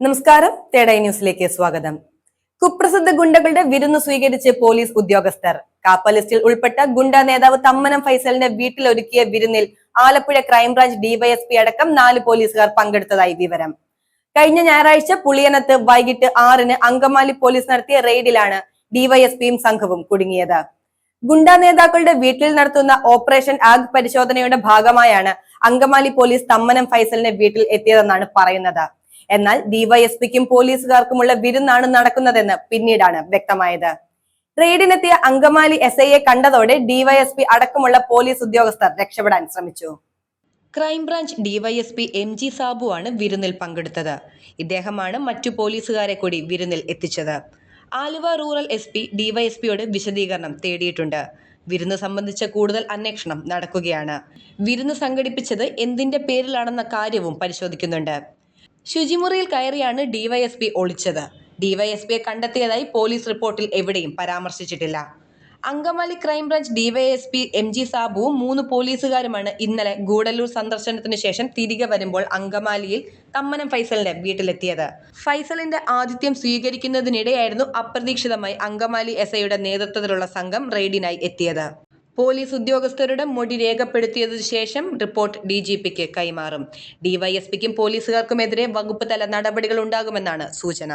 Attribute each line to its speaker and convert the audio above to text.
Speaker 1: നമസ്കാരം. തേടൈ ന്യൂസിലേക്ക് സ്വാഗതം. കുപ്രസിദ്ധ ഗുണ്ടകളുടെ വിരുന്ന് സ്വീകരിച്ച് പോലീസ് ഉദ്യോഗസ്ഥർ. കാപ്പ ലിസ്റ്റിൽ ഉൾപ്പെട്ട ഗുണ്ട നേതാവ് തമ്മനം ഫൈസലിന്റെ വീട്ടിൽ ഒരുക്കിയ വിരുന്നിൽ ആലപ്പുഴ ക്രൈംബ്രാഞ്ച് ഡിവൈഎസ്പി അടക്കം നാല് പോലീസുകാർ പങ്കെടുത്തതായി വിവരം. കഴിഞ്ഞ ഞായറാഴ്ച പുളിയനത്ത് വൈകിട്ട് ആറിന് അങ്കമാലി പോലീസ് നടത്തിയ റെയ്ഡിലാണ് ഡിവൈഎസ്പിയും സംഘവും കുടുങ്ങിയത്. ഗുണ്ട നേതാക്കളുടെ വീട്ടിൽ നടത്തുന്ന ഓപ്പറേഷൻ ആഗ് പരിശോധനയുടെ ഭാഗമായാണ് അങ്കമാലി പോലീസ് തമ്മനം ഫൈസലിന്റെ വീട്ടിൽ എത്തിയതെന്നാണ് പറയുന്നത്. എന്നാൽ ഡിവൈഎസ്പിക്കും പോലീസുകാർക്കുമുള്ള വിരുന്നാണ് നടക്കുന്നതെന്ന് പിന്നീടാണ് വ്യക്തമായത്. റെയ്ഡിനെത്തിയ അങ്കമാലി എസ് ഐയെ കണ്ടതോടെ ഡിവൈഎസ്പി അടക്കമുള്ള പോലീസ് ഉദ്യോഗസ്ഥർ രക്ഷപ്പെടാൻ ശ്രമിച്ചു. ക്രൈംബ്രാഞ്ച് ഡിവൈഎസ്പി എം ജി ആണ് വിരുന്നിൽ പങ്കെടുത്തത്. ഇദ്ദേഹമാണ് മറ്റു പോലീസുകാരെ കൂടി വിരുന്നിൽ എത്തിച്ചത്. ആലുവ റൂറൽ എസ് പി ഡിവൈഎസ്പിയോട് വിശദീകരണം തേടിയിട്ടുണ്ട്. വിരുന്ന് സംബന്ധിച്ച കൂടുതൽ അന്വേഷണം നടക്കുകയാണ്. വിരുന്ന് സംഘടിപ്പിച്ചത് എന്തിന്റെ പേരിലാണെന്ന കാര്യവും പരിശോധിക്കുന്നുണ്ട്. ശുചിമുറിയിൽ കയറിയാണ് ഡിവൈഎസ്പി ഒളിച്ചത്. ഡിവൈഎസ്പിയെ കണ്ടെത്തിയതായി പോലീസ് റിപ്പോർട്ടിൽ എവിടെയും പരാമർശിച്ചിട്ടില്ല. Angamaly crime branch DYSP M G സാബുവും മൂന്ന് പോലീസുകാരുമാണ് ഇന്നലെ ഗൂഡല്ലൂർ സന്ദർശനത്തിന് ശേഷം തിരികെ വരുമ്പോൾ അങ്കമാലിയിൽ തമ്മനം ഫൈസലിന്റെ വീട്ടിലെത്തിയത്. ഫൈസലിന്റെ ആതിഥ്യം സ്വീകരിക്കുന്നതിനിടെയായിരുന്നു അപ്രതീക്ഷിതമായി അങ്കമാലി എസ് ഐയുടെ നേതൃത്വത്തിലുള്ള സംഘം റെയ്ഡിനായി എത്തിയത്. പോലീസ് ഉദ്യോഗസ്ഥരുടെ മൊഴി രേഖപ്പെടുത്തിയതിനു ശേഷം റിപ്പോർട്ട് ഡി ജി പിക്ക് കൈമാറും. ഡിവൈഎസ്പിക്കും പോലീസുകാർക്കുമെതിരെ വകുപ്പ് തല നടപടികൾ ഉണ്ടാകുമെന്നാണ് സൂചന.